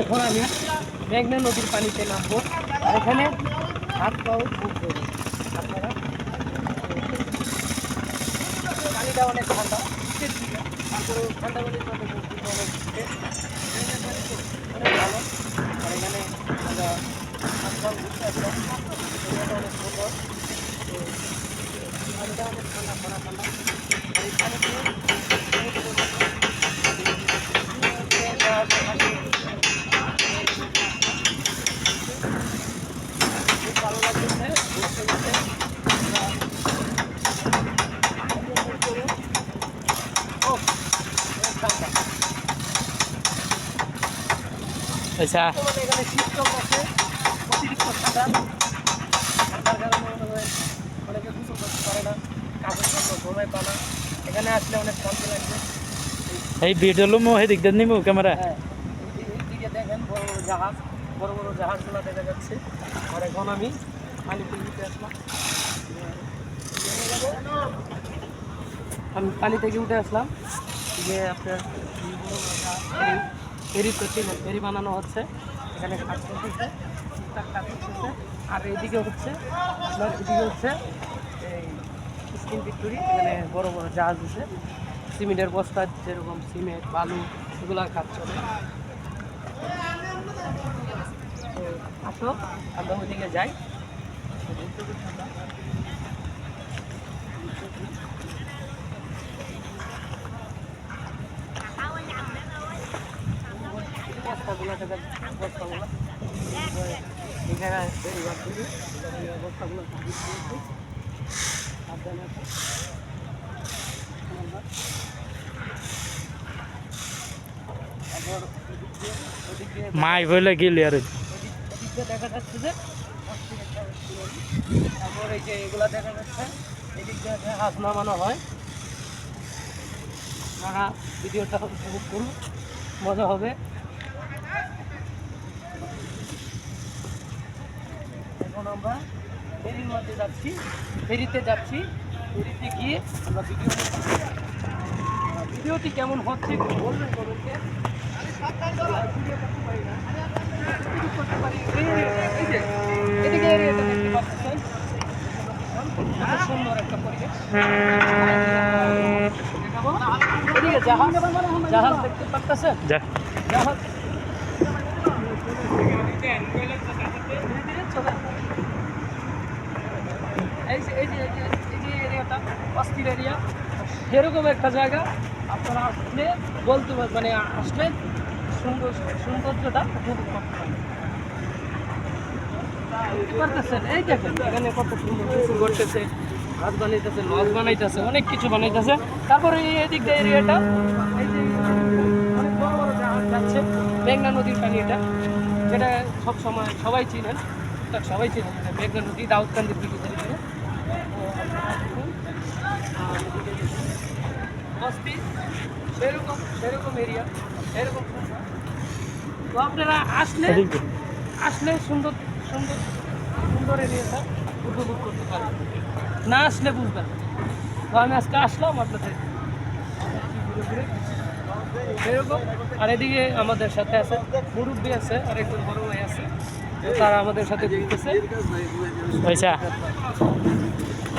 এখন আমি মেঘনা নদীর পানিতে নামবো। এখানে হাত পাও দেবো আপনারা পানিটা অনেক ঠান্ডা। তারপরে ঠান্ডা পানির মধ্যে অনেক ভালো। আর এখানে আমরা হাত পাও অনেক সুন্দর। পানিটা অনেক ঠান্ডা ঠান্ডা ঠান্ডা। আর এই পানিতে খুব ভালো লাগতেছে ঘুরতে ঘুরতে ও অনেক ঠান্ডা আচ্ছা বর্তমানে এখানে শীত চলতেছে অতিরিক্ত ঠান্ডা ঠান্ডার কারণে মনে হয় অনেকে গোসল করতে পারে না কাজের জন্য ঘুমায় পানা এখানে আসলে অনেক এই ভিডিওলো মো হেদিক দেন নিমু ক্যামেরা এই- এই দিকে দেখেন বড় জাহাজ, বড় বড় জাহাজগুলো দেখা যাচ্ছে। আর আমি পানি আসলাম। আমি পানি থেকে উঠে আসলাম। যে আপনার ফেরি করতে ফেরি বানানো হচ্ছে। এখানে কাজ করতেছে কাজ করতেছে। আর এইদিকে হচ্ছে, আপনার এদিকে হচ্ছে এই স্কিন ভিক্টোরি এখানে বড় বড় জাহাজ আছে। সিমেন্টের বস্তা, যেরকম সিমেন্ট, বালু এগুলোর কাজ চলে। আসো, আমরা ওইদিকে যাই ঘুরতে ঘুরতে আমরা বস্তাগুলো দেখা বস্তাগুলো সাবধানে ওদিক দিয়ে ওদিক দিয়ে মাই বলে গেলি আর। দেখা যাচ্ছে যে তারপর এই যে এগুলা দেখা যাচ্ছে এদিক দিয়ে জাহাজ নামানো হয়। ভিডিওটা উপভোগ করুন মজা হবে। এখন আমরা ফেরির মধ্যে যাচ্ছি ফেরিতে যাচ্ছি ফেরিতে গিয়ে আমরা ভিডিও ভিডিওটি কেমন হচ্ছে বলবেন কমেন্টে করতে পারি এই এই যে এদিকে দেখতে পাচ্ছেন। সুন্দর একটা পরিবেশ। এদিকে জাহাজ জাহাজ দেখতে পাচ্ছেন জাহাজ ধীরে ধীরে চলে। এই যে এই যে এই যে এই যে এরিয়াটা অস্থির এরিয়া সেরকম একটা জায়গা আপনারা আসলে বলতে মানে আসলে সুন্দর সৌন্দর্যটা উপভোগ করতে বানাইতেছে, লজ বানাইতেছে, অনেক কিছু বানাইতেছে। তারপরে এই এদিক এরিয়াটা নদীর সবাই চিনেন। সবাই চিনেন, মেঘনা নদী, দাউদকান্দির দিকে বস্তি সেরকম সেরকম এরিয়া সুন্দর। তো আপনারা আসলে আসলে সুন্দর সুন্দর সুন্দর এরিয়াটা উপভোগ করতে পারবেন না আসলে বুঝবেন তো আমি আজকে আসলাম আপনাদের এরকম আর এদিকে আমাদের সাথে আছে মুরব্বী আছে আর একজন বড় ভাই আছে। তারা আমাদের সাথে ঘুরতেছে। পয়সা